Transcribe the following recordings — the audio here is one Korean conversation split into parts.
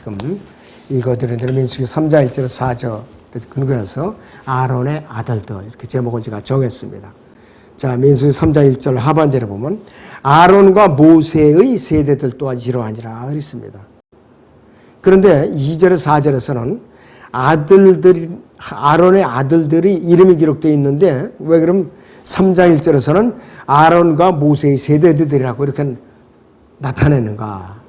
지금 읽어드린 대로 민수기 3장 1절 4절 근거해서 아론의 아들들 이렇게 제목을 제가 정했습니다. 자, 민수기 3장 1절 하반절에 보면 아론과 모세의 세대들 또한 이러하니라 그랬습니다. 그런데 2절 4절에서는 아들들이 아론의 아들들이 이름이 기록되어 있는데 왜 그럼 3장 1절에서는 아론과 모세의 세대들이라고 이렇게 나타내는가?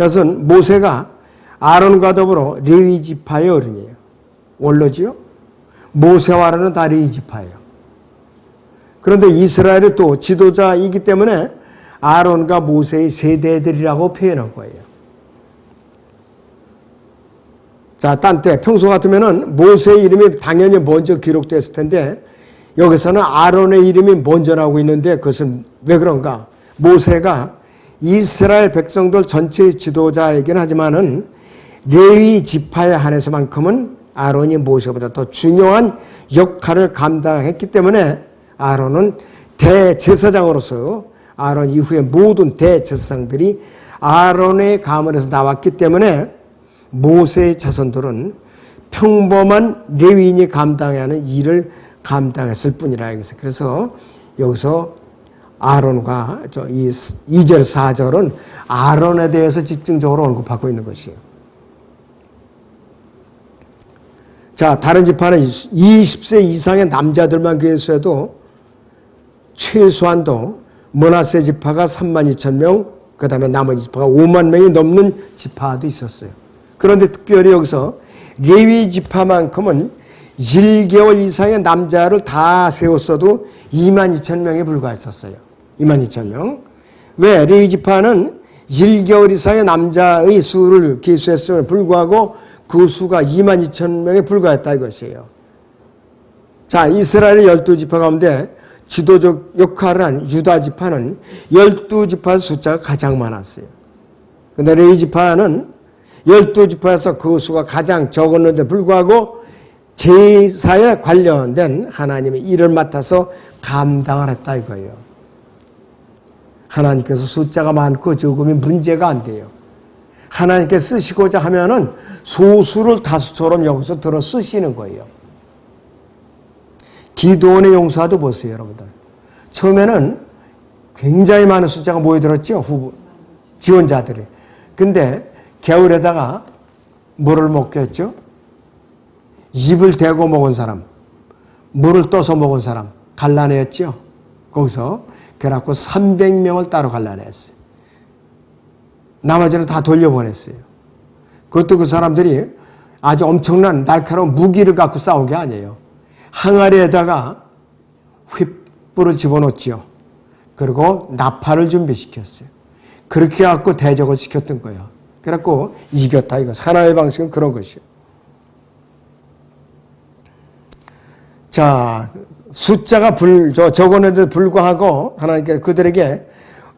그것은 모세가 아론과 더불어 레위 지파의 어른이에요. 원로지요? 모세와 아론은 다 레위 지파예요. 그런데 이스라엘이 또 지도자이기 때문에 아론과 모세의 세대들이라고 표현한 거예요. 자, 딴 때 평소 같으면은 모세의 이름이 당연히 먼저 기록됐을 텐데 여기서는 아론의 이름이 먼저 나오고 있는데 그것은 왜 그런가? 모세가 이스라엘 백성들 전체의 지도자이긴 하지만은 레위 지파에 한해서만큼은 아론이 모세보다 더 중요한 역할을 감당했기 때문에 아론은 대제사장으로서 아론 이후에 모든 대제사장들이 아론의 가문에서 나왔기 때문에 모세의 자손들은 평범한 레위인이 감당해야 하는 일을 감당했을 뿐이라 여기서 그래서 여기서 아론과 저이 2절 4절은 아론에 대해서 집중적으로 언급하고 있는 것이에요. 자, 다른 지파는 20세 이상의 남자들만 교회에서도 최소한도 문하세 지파가 3만 2천 명, 그 다음에 나머지 지파가 5만 명이 넘는 지파도 있었어요. 그런데 특별히 여기서 레위 지파만큼은 1개월 이상의 남자를 다 세웠어도 2만 2천 명에 불과했었어요. 2만 2천 명. 왜? 레위 지파는 1개월 이상의 남자의 수를 기수했음에 불구하고 그 수가 2만 2천 명에 불과했다 이것이에요. 자, 이스라엘의 12지파 가운데 지도적 역할을 한 유다 지파는 12지파 숫자가 가장 많았어요. 근데 레위 지파는 12지파에서 그 수가 가장 적었는데 불구하고 제사에 관련된 하나님의 일을 맡아서 감당을 했다 이거예요. 하나님께서 숫자가 많고 적음이 문제가 안 돼요. 하나님께 쓰시고자 하면은 소수를 다수처럼 여기서 들어 쓰시는 거예요. 기도원의 용사도 보세요, 여러분들. 처음에는 굉장히 많은 숫자가 모여들었죠, 후보, 지원자들이. 근데 겨울에다가 물을 먹겠죠? 입을 대고 먹은 사람, 물을 떠서 먹은 사람, 갈라내었죠? 거기서 그래갖고 300명을 따로 갈라냈어요. 나머지는 다 돌려보냈어요. 그것도 그 사람들이 아주 엄청난 날카로운 무기를 갖고 싸운 게 아니에요. 항아리에다가 휘불을 집어넣었죠. 그리고 나팔을 준비시켰어요. 그렇게 갖고 대적을 시켰던 거예요. 그래갖고 이겼다 이거. 하나의 방식은 그런 것이요. 자, 숫자가 불, 저, 적었는데 불구하고 하나님께 그들에게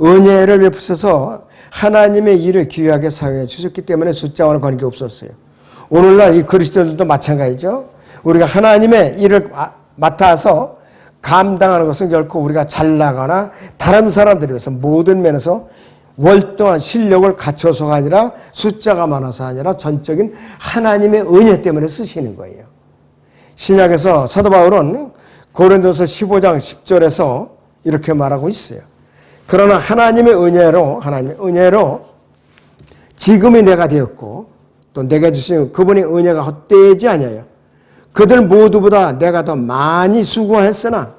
은혜를 베푸셔서 하나님의 일을 귀하게 사용해 주셨기 때문에 숫자와는 관계 없었어요. 오늘날 이 그리스도들도 마찬가지죠. 우리가 하나님의 일을 맡아서 감당하는 것은 결코 우리가 잘나거나 다른 사람들에 비해서 모든 면에서 월등한 실력을 갖춰서가 아니라 숫자가 많아서 아니라 전적인 하나님의 은혜 때문에 쓰시는 거예요. 신약에서 사도 바울은 고린도서 15장 10절에서 이렇게 말하고 있어요. 그러나 하나님의 은혜로 하나님의 은혜로 지금이 내가 되었고 또 내가 주신 그분의 은혜가 헛되지 아니하여 그들 모두보다 내가 더 많이 수고했으나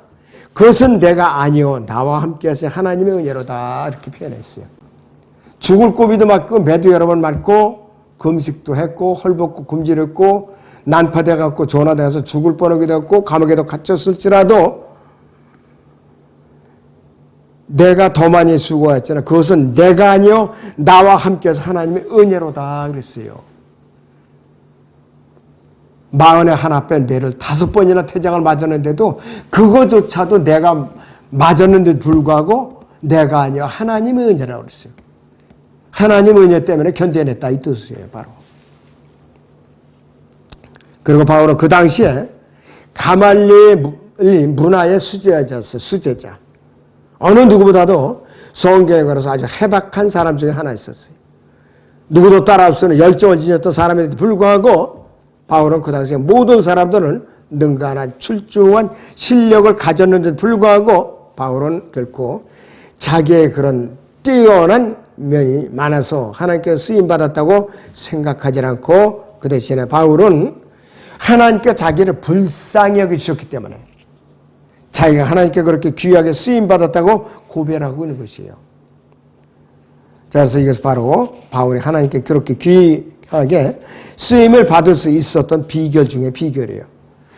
그것은 내가 아니요 나와 함께 하신 하나님의 은혜로다 이렇게 표현했어요. 죽을 고비도 맞고 매도 여러 번 맞고 금식도 했고 헐벗고 굶주렸고 난파돼 갖고 전화돼서 죽을 뻔하기도 했고 감옥에도 갇혔을지라도 내가 더 많이 수고했잖아. 그것은 내가 아니요 나와 함께해서 하나님의 은혜로다 그랬어요. 마흔에 하나 뺀 배를 다섯 번이나 태장을 맞았는데도 그거조차도 내가 맞았는데 불구하고 내가 아니요 하나님의 은혜라고 그랬어요. 하나님 은혜 때문에 견뎌냈다 이 뜻이에요, 바로. 그리고 바울은 그 당시에 가말리의 문화의 수제자였어요, 수제자. 어느 누구보다도 성경에 걸어서 아주 해박한 사람 중에 하나 있었어요. 누구도 따라할 수 없는 열정을 지녔던 사람에도 불구하고 바울은 그 당시에 모든 사람들은 능가나 출중한 실력을 가졌는데도 불구하고 바울은 결코 자기의 그런 뛰어난 면이 많아서 하나님께 쓰임 받았다고 생각하지 않고 그 대신에 바울은 하나님께 자기를 불쌍히 여겨 주셨기 때문에 자기가 하나님께 그렇게 귀하게 쓰임 받았다고 고백하고 있는 것이에요. 자, 그래서 이것은 바로 바울이 하나님께 그렇게 귀하게 쓰임을 받을 수 있었던 비결 중에 비결이에요.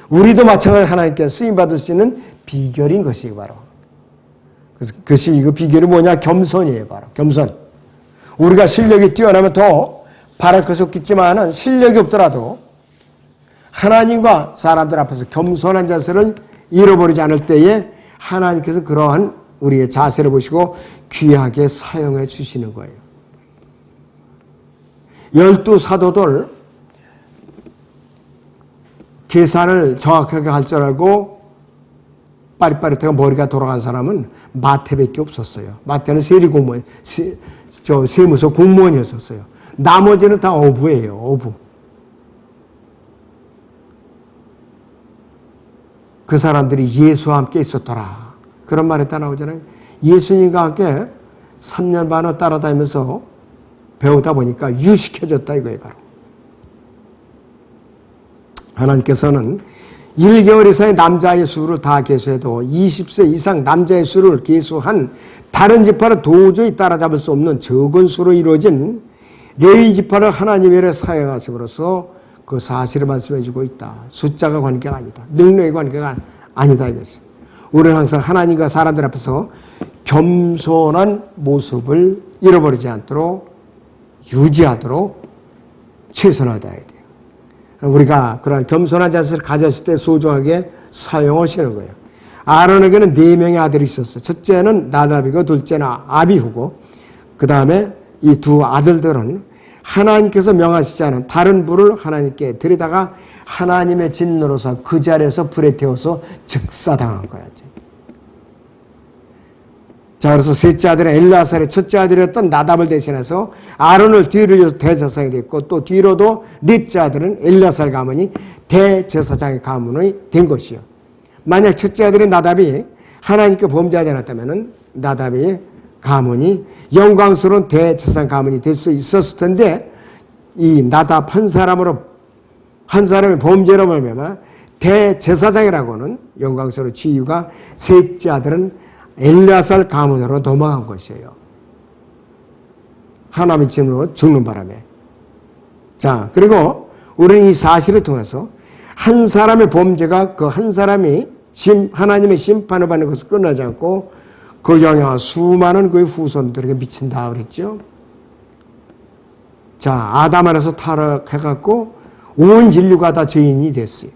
우리도 마찬가지로 하나님께 쓰임 받을 수 있는 비결인 것이 바로. 그래서 그것이 이거 비결이 뭐냐? 겸손이에요, 바로. 겸손. 우리가 실력이 뛰어나면 더 바랄 것이 없겠지만은 실력이 없더라도 하나님과 사람들 앞에서 겸손한 자세를 잃어버리지 않을 때에 하나님께서 그러한 우리의 자세를 보시고 귀하게 사용해 주시는 거예요. 열두 사도들 계산을 정확하게 할 줄 알고 빠릿빠릿하고 머리가 돌아간 사람은 마태밖에 없었어요. 마태는 세리 공무원, 세, 저 세무서 공무원이었었어요. 나머지는 다 어부예요. 어부. 그 사람들이 예수와 함께 있었더라. 그런 말이 다 나오잖아요. 예수님과 함께 3년 반을 따라다니면서 배우다 보니까 유식해졌다 이거예요, 바로. 하나님께서는 1개월 이상의 남자의 수를 다 계수해도 20세 이상 남자의 수를 계수한 다른 지파를 도저히 따라잡을 수 없는 적은 수로 이루어진 레위 지파를 하나님의 사용하심으로써 그 사실을 말씀해 주고 있다. 숫자가 관계가 아니다. 능력의 관계가 아니다 이것이. 우리는 항상 하나님과 사람들 앞에서 겸손한 모습을 잃어버리지 않도록 유지하도록 최선화되어야 돼요. 우리가 그런 겸손한 자세를 가졌을 때 소중하게 사용하시는 거예요. 아론에게는 네 명의 아들이 있었어요. 첫째는 나답이고 둘째는 아비후고 그 다음에 이 두 아들들은 하나님께서 명하시지 않은 다른 불을 하나님께 들이다가 하나님의 진노로서 그 자리에서 불에 태워서 즉사당한 거야. 자, 그래서 셋째 아들은 엘라살의 첫째 아들이었던 나답을 대신해서 아론을 뒤로 이어서 대제사장이 됐고 또 뒤로도 넷째 아들은 엘라살 가문이 대제사장의 가문이 된 것이요. 만약 첫째 아들인 나답이 하나님께 범죄하지 않았다면 나답이 가문이 영광스러운 대제사장 가문이 될 수 있었을 텐데 이 나답 한 사람으로 한 사람의 범죄로 말미암아 대제사장이라고는 영광스러운 지위가 셋째 아들은 엘리아살 가문으로 도망한 것이에요. 하나님의 질문으로 죽는 바람에. 자, 그리고 우리는 이 사실을 통해서 한 사람의 범죄가 그 한 사람이 심, 하나님의 심판을 받는 것을 끝나지 않고 그 영향을 수많은 그의 후손들에게 미친다 그랬죠. 자, 아담 안에서 타락해갖고 온 인류가 다 죄인이 됐어요.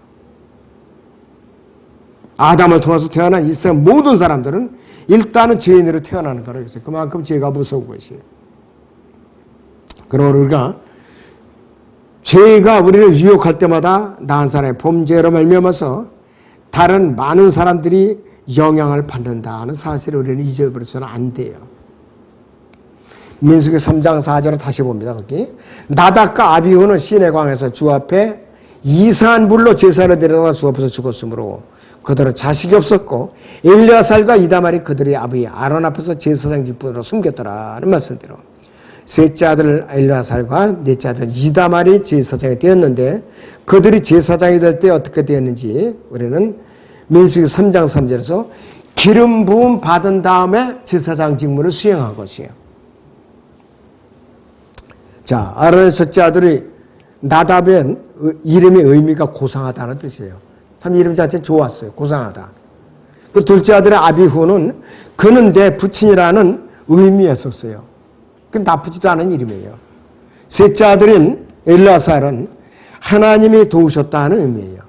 아담을 통해서 태어난 이 세상 모든 사람들은 일단은 죄인으로 태어나는 거라 그랬어요. 그만큼 죄가 무서운 것이에요. 그러므로 우리가 죄가 우리를 유혹할 때마다 나한 사람의 범죄로 말미암아서 다른 많은 사람들이 영향을 받는다는 사실을 우리는 잊어버려서는 안 돼요. 민수기 3장 4절을 다시 봅니다. 거기 나닥과 아비후는 시내광에서 주 앞에 이상한 불로 제사를 드려다가 주 앞에서 죽었으므로 그들은 자식이 없었고 엘리아살과 이다말이 그들의 아버지 아론 앞에서 제사장 직분으로 숨겼더라는 말씀대로 셋째 아들 엘리아살과 넷째 아들 이다말이 제사장이 되었는데 그들이 제사장이 될 때 어떻게 되었는지 우리는 민수기 3장 3절에서 기름 부음 받은 다음에 제사장 직무를 수행한 것이에요. 자, 아론의 첫째 아들이 나답의 이름의 의미가 고상하다는 뜻이에요. 참 이름 자체 좋았어요. 고상하다. 그 둘째 아들의 아비후는 그는 내 부친이라는 의미였었어요. 그 나쁘지도 않은 이름이에요. 셋째 아들인 엘라살은 하나님이 도우셨다는 의미예요.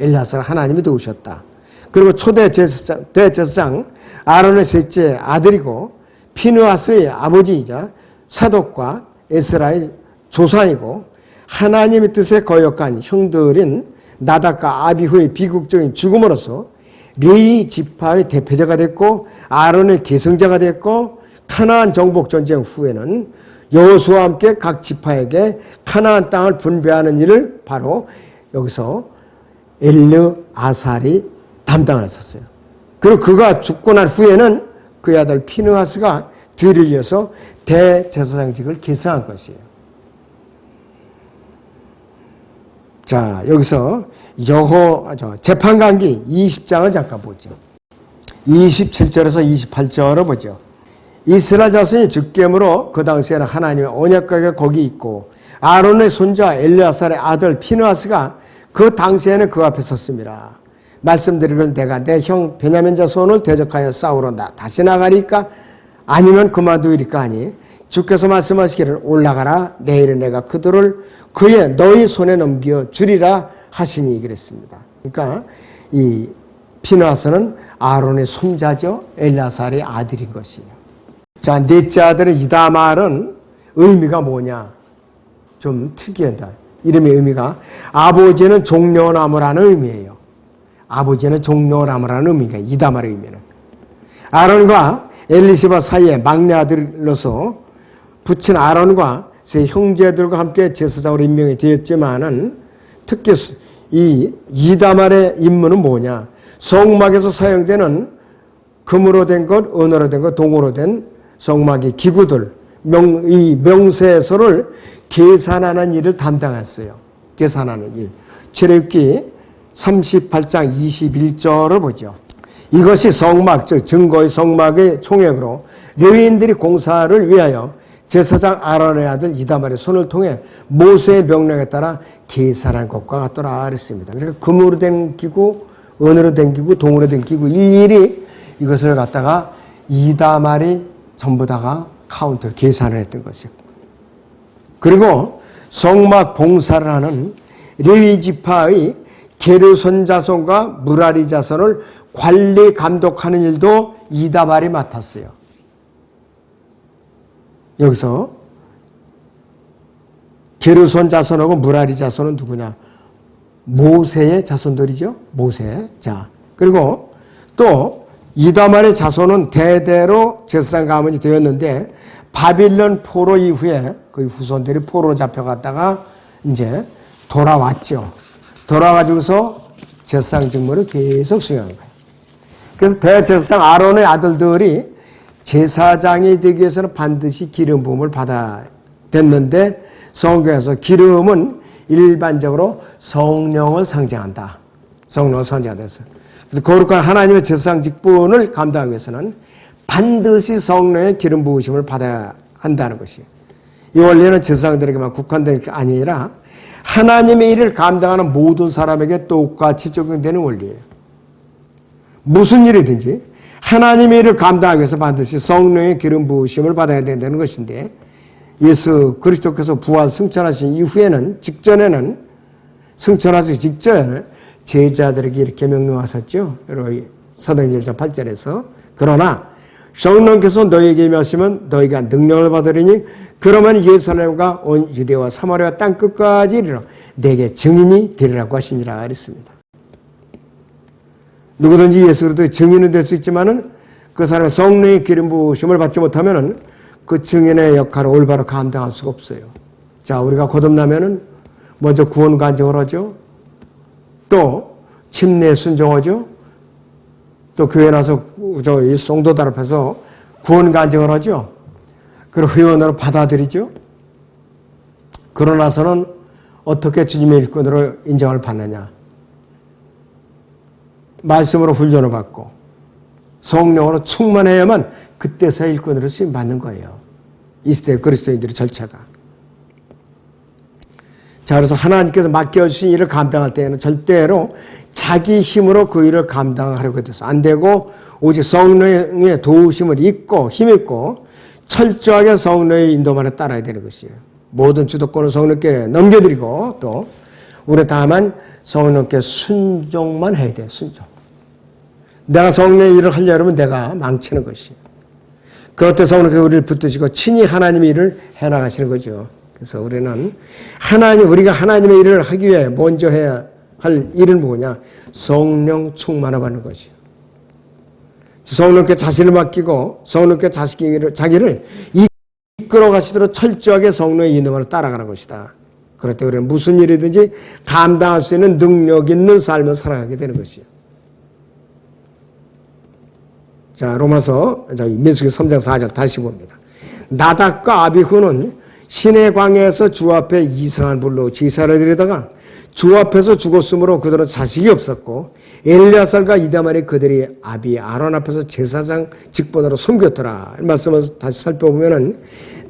엘라살은 하나님이 도우셨다. 그리고 초대 제사장, 대제사장 아론의 셋째 아들이고 피누아스의 아버지이자 사독과 에스라의 조상이고 하나님의 뜻에 거역한 형들인 나닥과 아비후의 비극적인 죽음으로써 레이 지파의 대표자가 됐고 아론의 계승자가 됐고 카나안 정복 전쟁 후에는 여호수아와 함께 각 지파에게 가나안 땅을 분배하는 일을 바로 여기서 엘르 아살이 담당했었어요. 그리고 그가 죽고 난 후에는 그의 아들 피느하스가 뒤를 이어서 대제사장직을 계승한 것이에요. 자, 여기서 여호 저 재판관기 20장을 잠깐 보죠. 27절에서 28절을 보죠. 이스라엘 자손이 죽겜으로 그 당시에는 하나님의 언약궤가 거기 있고 아론의 손자 엘리아살의 아들 피느하스가 그 당시에는 그 앞에 섰습니다. 말씀드리길 내가 내 형 베냐민 자손을 대적하여 싸우러 나 다시 나가리까 아니면 그만두리까 하니 주께서 말씀하시기를 올라가라 내일은 내가 그들을 그의 너희 손에 넘겨 주리라 하시니 그랬습니다. 그러니까 이 피나스는 아론의 손자죠 엘라살의 아들인 것이에요. 자 넷째 아들은 이다말은 의미가 뭐냐? 좀 특이하다. 이름의 의미가 아버지는 종려나무라는 의미예요. 아버지는 종려나무라는 의미가 이다말의 의미는 아론과 엘리시바 사이에 막내 아들로서 붙인 아론과 세 형제들과 함께 제사장으로 임명이 되었지만은 특히 이 이다말의 임무는 뭐냐? 성막에서 사용되는 금으로 된 것, 은으로 된 것, 동으로 된 성막의 기구들, 명, 이 명세서를 계산하는 일을 담당했어요. 계산하는 일. 출애굽기 38장 21절을 보죠. 이것이 성막, 즉 증거의 성막의 총액으로 레위인들이 공사를 위하여 제사장 아론의 아들 이다말의 손을 통해 모세의 명령에 따라 계산한 것과 같더라 그랬습니다. 그러니까 금으로 된 기구, 은으로 된 기구, 동으로 된 기구 일일이 이것을 갖다가 이다말이 전부 다가 카운트를 계산을 했던 것이고 그리고 성막 봉사를 하는 레위 지파의 게르손 자손과 무라리 자손을 관리 감독하는 일도 이다말이 맡았어요. 여기서 게르손 자손하고 무라리 자손은 누구냐? 모세의 자손들이죠. 모세. 자, 그리고 또 이다말의 자손은 대대로 제사장 가문이 되었는데 바빌론 포로 이후에 그 후손들이 포로로 잡혀갔다가 이제 돌아왔죠. 돌아가지고서 제사장 직무를 계속 수행한 거예요. 그래서 대제사장 아론의 아들들이 제사장이 되기 위해서는 반드시 기름 부음을 받아야 됐는데 성경에서 기름은 일반적으로 성령을 상징한다. 성령을 상징한다. 그래서 거룩한 하나님의 제사장 직분을 감당하기 위해서는 반드시 성령의 기름 부으심을 받아야 한다는 것이에요. 이 원리는 제사장들에게만 국한된 게 아니라 하나님의 일을 감당하는 모든 사람에게 똑같이 적용되는 원리예요. 무슨 일이든지 하나님의 일을 감당하기 위해서 반드시 성령의 기름 부으심을 받아야 된다는 것인데 예수 그리스도께서 부활 승천하신 이후에는 직전에는 승천하시기 직전에 제자들에게 이렇게 명령하셨죠. 여러분 사도행전 8절에서 그러나 성령께서 너희에게 임하시면 너희가 능력을 받으리니 그러면 예루살렘과 온 유대와 사마리아 땅 끝까지 이르러 내게 증인이 되리라고 하시니라 그랬습니다. 누구든지 예수 그리스도의 증인은 될 수 있지만은 그 사람의 성령의 기름 부으심을 받지 못하면은 그 증인의 역할을 올바로 감당할 수가 없어요. 자, 우리가 거듭나면은 먼저 구원 간증을 하죠. 또 침례 순종하죠. 또 교회 나서 저이 송도들 앞에서 구원 간증을 하죠. 그리고 회원으로 받아들이죠. 그러나서는 어떻게 주님의 일꾼으로 인정을 받느냐. 말씀으로 훈련을 받고 성령으로 충만해야만 그때서 일꾼으로 쓰임 받는 거예요. 이 시대 그리스도인들의 절차가. 자, 그래서 하나님께서 맡겨주신 일을 감당할 때에는 절대로 자기 힘으로 그 일을 감당하려고 해서 안 되고 오직 성령의 도우심을 잊고 힘있고 철저하게 성령의 인도만을 따라야 되는 것이에요. 모든 주도권을 성령께 넘겨드리고 또 우리 다만 성령께 순종만 해야 돼, 순종. 내가 성령의 일을 하려 하면 내가 망치는 것이에요. 때 성령께서 우리를 붙드시고 친히 하나님의 일을 해나가시는 거죠. 그래서 우리는 하나님, 우리가 하나님의 일을 하기 위해 먼저 해야 할 일은 뭐냐? 성령 충만을 받는 것이요. 성령께 자신을 맡기고 성령께 자기를, 자기를 이끌어 가시도록 철저하게 성령의 인도만을 따라가는 것이다. 그럴 때 우리는 무슨 일이든지 감당할 수 있는 능력 있는 삶을 살아가게 되는 것이요. 자, 로마서 저기 민수기 3장 4절 다시 봅니다. 나닥과 아비후는 신의 광야에서 주 앞에 이상한 불로 제사를 드리다가 주 앞에서 죽었으므로 그들은 자식이 없었고 엘리아살과 이다말이 그들이 아비 아론 앞에서 제사장 직분으로 섬겼더라. 이 말씀을 다시 살펴보면은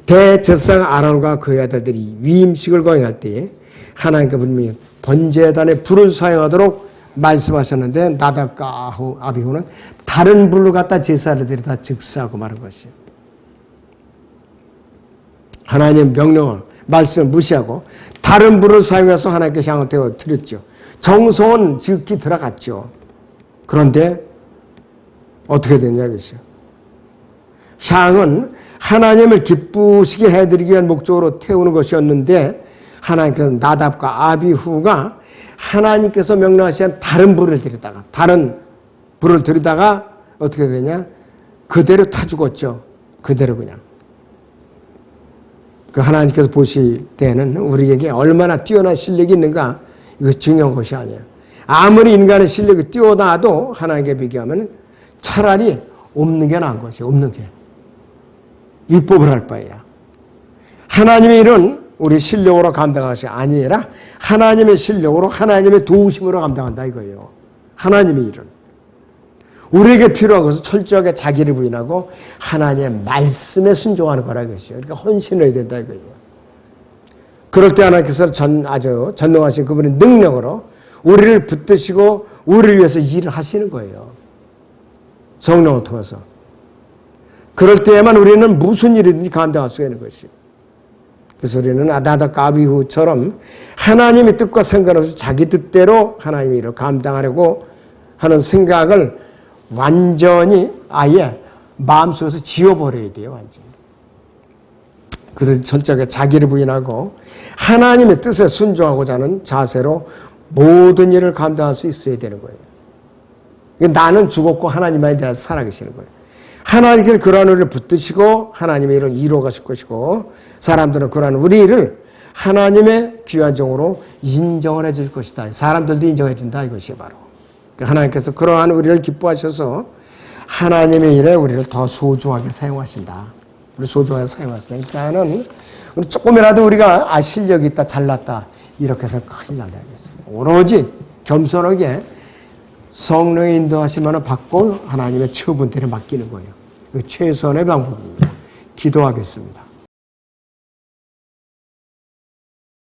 대제사장 아론과 그의 아들들이 위임식을 거행할 때에 하나님께 분명히 번제단에 불을 사용하도록 말씀하셨는데 나답과 아비후는 다른 불로 갖다 제사를 드리다 즉사하고 말한 것이에요. 하나님 명령을 말씀을 무시하고 다른 불을 사용해서 하나님께 향을 대어 드렸죠. 정성은 지극히 들어갔죠. 그런데 어떻게 됐냐 이것이요. 향은 하나님을 기쁘시게 해드리기 위한 목적으로 태우는 것이었는데 하나님께서 나답과 아비후가 하나님께서 명령하신 다른 불을 들이다가 다른 불을 들이다가 어떻게 되냐 그대로 타 죽었죠. 그대로 그냥. 그 하나님께서 보실 때는 우리에게 얼마나 뛰어난 실력이 있는가 이거 중요한 것이 아니에요. 아무리 인간의 실력이 뛰어나도 하나님께 비교하면 차라리 없는 게 나은 것이 없는 게 율법을 할 바에야. 하나님의 일은 우리 실력으로 감당할 것이 아니라 하나님의 실력으로 하나님의 도우심으로 감당한다 이거예요. 하나님의 일은. 우리에게 필요한 것은 철저하게 자기를 부인하고 하나님의 말씀에 순종하는 거라 이것이요. 그러니까 헌신을 해야 된다 이거예요. 그럴 때 하나님께서 전, 아주 전능하신 그분의 능력으로 우리를 붙드시고 우리를 위해서 일을 하시는 거예요. 성령을 통해서. 그럴 때에만 우리는 무슨 일이든지 감당할 수 있는 것이에요. 그래서 우리는 아다다 까비후처럼 하나님의 뜻과 상관없이 자기 뜻대로 하나님의 일을 감당하려고 하는 생각을 완전히 아예 마음속에서 지워버려야 돼요, 완전히. 그래서 철저하게 자기를 부인하고 하나님의 뜻에 순종하고자 하는 자세로 모든 일을 감당할 수 있어야 되는 거예요. 나는 죽었고 하나님만에 대해서 살아계시는 거예요. 하나님께서 그러한 우리를 붙드시고 하나님의 일을 이루어가실 것이고 사람들은 그러한 우리 일을 하나님의 귀한 종으로 인정을 해줄 것이다. 사람들도 인정해 준다 이것이 바로. 그러니까 하나님께서 그러한 우리를 기뻐하셔서 하나님의 일에 우리를 더 소중하게 사용하신다. 우리 소중하게 사용하신다. 그러니까는 조금이라도 우리가 아 실력이 있다 잘났다 이렇게 해서 큰일 난다. 오로지 겸손하게 성령의 인도하심만을 받고 하나님의 처분대로 맡기는 거예요. 최선의 방법입니다. 기도하겠습니다.